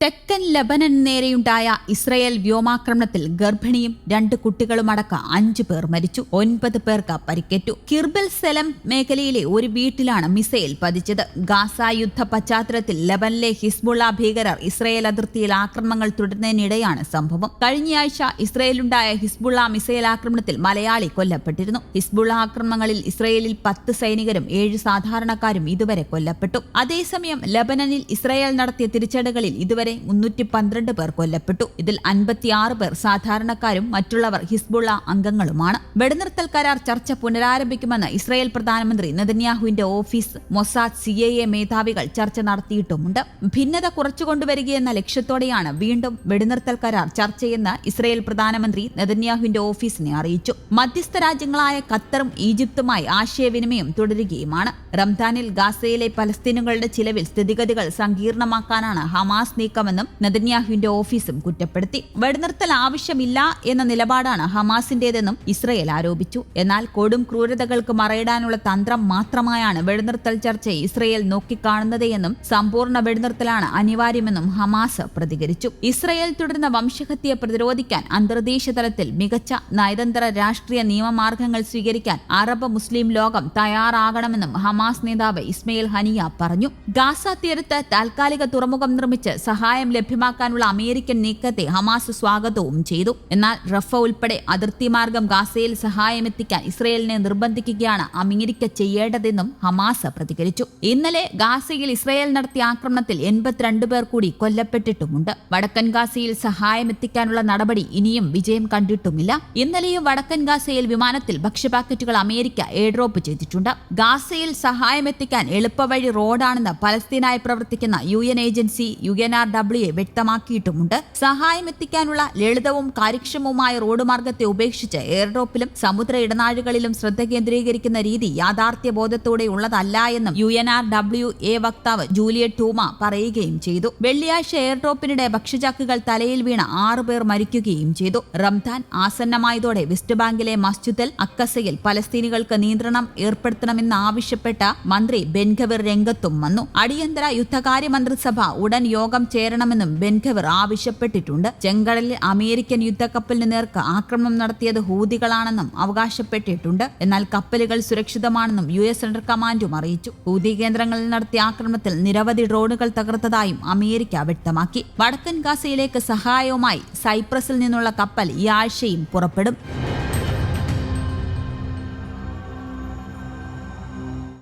തെക്കൻ ലബനന് നേരെയുണ്ടായ ഇസ്രയേൽ വ്യോമാക്രമണത്തിൽ ഗർഭിണിയും രണ്ട് കുട്ടികളുമടക്കം അഞ്ചു പേർ മരിച്ചു. ഒൻപത് പേർക്ക് പരിക്കേറ്റു. കിർബൽ സെലം മേഖലയിലെ ഒരു വീട്ടിലാണ് മിസൈൽ പതിച്ചത്. ഗാസ യുദ്ധ പശ്ചാത്തലത്തിൽ ലബനിലെ ഹിസ്ബുള്ള ഭീകരർ ഇസ്രയേൽ അതിർത്തിയിൽ ആക്രമണങ്ങൾ തുടരുന്നതിനിടെയാണ് സംഭവം. കഴിഞ്ഞയാഴ്ച ഇസ്രയേലുണ്ടായ ഹിസ്ബുള്ള മിസൈൽ ആക്രമണത്തിൽ മലയാളി കൊല്ലപ്പെട്ടിരുന്നു. ഹിസ്ബുള്ള ആക്രമണങ്ങളിൽ ഇസ്രയേലിൽ പത്ത് സൈനികരും ഏഴ് സാധാരണക്കാരും ഇതുവരെ കൊല്ലപ്പെട്ടു. അതേസമയം ലബനനിൽ ഇസ്രയേൽ നടത്തിയ തിരിച്ചടികളിൽ ഇതുവരെ മുന്നൂറ്റി പന്ത്രണ്ട് പേർ കൊല്ലപ്പെട്ടു. ഇതിൽ അൻപത്തിയാറ് പേർ സാധാരണക്കാരും മറ്റുള്ളവർ ഹിസ്ബുള്ള അംഗങ്ങളുമാണ്. വെടിനിർത്തൽ കരാർ ചർച്ച പുനരാരംഭിക്കുമെന്ന് ഇസ്രായേൽ പ്രധാനമന്ത്രി നെതന്യാഹുവിന്റെ office Mossad C I A മേധാവികൾ ചർച്ച നടത്തിയിട്ടുമുണ്ട്. ഭിന്നത കുറച്ചുകൊണ്ടുവരികയെന്ന ലക്ഷ്യത്തോടെയാണ് വീണ്ടും വെടിനിർത്തൽ കരാർ ചർച്ചയെന്ന് ഇസ്രായേൽ പ്രധാനമന്ത്രി നെതന്യാഹുവിന്റെ ഓഫീസിനെ അറിയിച്ചു. മധ്യസ്ഥ രാജ്യങ്ങളായ ഖത്തറും ഈജിപ്തുമായി ആശയവിനിമയം തുടരുകയുമാണ്. റംദാനിൽ ഗാസയിലെ പലസ്തീനുകളുടെ ചിലവിൽ സ്ഥിതിഗതികൾ സങ്കീർണമാക്കാനാണ് ഹമാസ് നീക്കമെന്നും നെതന്യാഹുവിന്റെ ഓഫീസും കുറ്റപ്പെടുത്തി. വെടിനിർത്തൽ ആവശ്യമില്ല എന്ന നിലപാടാണ് ഹമാസിന്റേതെന്നും ഇസ്രയേൽ ആരോപിച്ചു. എന്നാൽ കൊടും ക്രൂരതകൾക്ക് മറയിടാനുള്ള തന്ത്രം മാത്രമായാണ് വെടിനിർത്തൽ ചർച്ചയെ ഇസ്രയേൽ നോക്കിക്കാണുന്നത് എന്നും സമ്പൂർണ വെടിനിർത്തലാണ് അനിവാര്യമെന്നും ഹമാസ് പ്രതികരിച്ചു. ഇസ്രയേൽ തുടരുന്ന വംശഹത്യയെ പ്രതിരോധിക്കാൻ അന്തർദേശീയ തലത്തിൽ മികച്ച നയതന്ത്ര രാഷ്ട്രീയ നിയമമാർഗങ്ങൾ സ്വീകരിക്കാൻ അറബ് മുസ്ലിം ലോകം തയ്യാറാകണമെന്നും ഹമാസ് നേതാവ് ഇസ്മയിൽ ഹനിയ പറഞ്ഞു. ഗാസ തീരത്ത് താൽക്കാലിക തുറമുഖം നിർമ്മിച്ച് സഹായം ലഭ്യമാക്കാനുള്ള അമേരിക്കൻ നീക്കത്തെ ഹമാസ് സ്വാഗതവും ചെയ്തു. എന്നാൽ റഫ ഉൾപ്പെടെ അതിർത്തി മാർഗം ഗാസയിൽ സഹായമെത്തിക്കാൻ ഇസ്രയേലിനെ നിർബന്ധിക്കുകയാണ് അമേരിക്ക ചെയ്യേണ്ടതെന്നും ഹമാസ് പ്രതികരിച്ചു. ഇന്നലെ ഗാസയിൽ ഇസ്രയേൽ നടത്തിയ ആക്രമണത്തിൽ എൺപത്തിരണ്ട് പേർ കൂടി കൊല്ലപ്പെട്ടിട്ടുമുണ്ട്. വടക്കൻ ഗാസയിൽ സഹായമെത്തിക്കാനുള്ള നടപടി ഇനിയും വിജയം കണ്ടിട്ടുമില്ല. ഇന്നലെയും വടക്കൻ ഗാസയിൽ വിമാനത്തിൽ ഭക്ഷ്യപാക്കറ്റുകൾ അമേരിക്ക എയർഡ്രോപ്പ് ചെയ്തിട്ടുണ്ട്. ഗാസയിൽ സഹായമെത്തിക്കാൻ എളുപ്പവഴി റോഡാണെന്ന് പലസ്തീനായി പ്രവർത്തിക്കുന്ന U N agency U W വ്യക്തമാക്കിയിട്ടുമുണ്ട്. സഹായം എത്തിക്കാനുള്ള ലളിതവും കാര്യക്ഷമവുമായ റോഡ് മാർഗത്തെ ഉപേക്ഷിച്ച് എയർഡ്രോപ്പിലും സമുദ്ര ഇടനാഴികളിലും ശ്രദ്ധ കേന്ദ്രീകരിക്കുന്ന രീതി യാഥാർത്ഥ്യ ബോധത്തോടെ ഉള്ളതല്ല എന്നും U N R W A വക്താവ് ജൂലിയറ്റ് ടൂമ പറയുകയും ചെയ്തു. വെള്ളിയാഴ്ച എയർഡ്രോപ്പിനിടെ ഭക്ഷ്യചാക്കുകൾ തലയിൽ വീണ ആറു പേർ മരിക്കുകയും ചെയ്തു. റംദാൻ ആസന്നമായതോടെ വെസ്റ്റ് ബാങ്കിലെ മസ്ജിദൽ അക്കസയിൽ പലസ്തീനികൾക്ക് നിയന്ത്രണം ഏർപ്പെടുത്തണമെന്ന് ആവശ്യപ്പെട്ട മന്ത്രി ബെൻഗവിർ രംഗത്തും വന്നു. അടിയന്തര യുദ്ധകാര്യ മന്ത്രിസഭ ഉടൻ യോഗം ചേരണമെന്നും ബെൻഖവർ ആവശ്യപ്പെട്ടിട്ടുണ്ട്. ചെങ്കടലിൽ അമേരിക്കൻ യുദ്ധക്കപ്പലിന് നേർക്ക് ആക്രമണം നടത്തിയത് ഹൂതികളാണെന്നും അവകാശപ്പെട്ടിട്ടുണ്ട്. എന്നാൽ കപ്പലുകൾ സുരക്ഷിതമാണെന്നും യു എസ് സെൻട്രൽ കമാൻഡും അറിയിച്ചു. ഹൂതി കേന്ദ്രങ്ങളിൽ നടത്തിയ ആക്രമണത്തിൽ നിരവധി ഡ്രോണുകൾ തകർത്തതായും അമേരിക്ക വ്യക്തമാക്കി. വടക്കൻ ഗാസയിലേക്ക് സഹായവുമായി സൈപ്രസിൽ നിന്നുള്ള കപ്പൽ ഈ ആഴ്ചയും പുറപ്പെടും.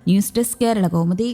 News desk Kerala Kaumudi.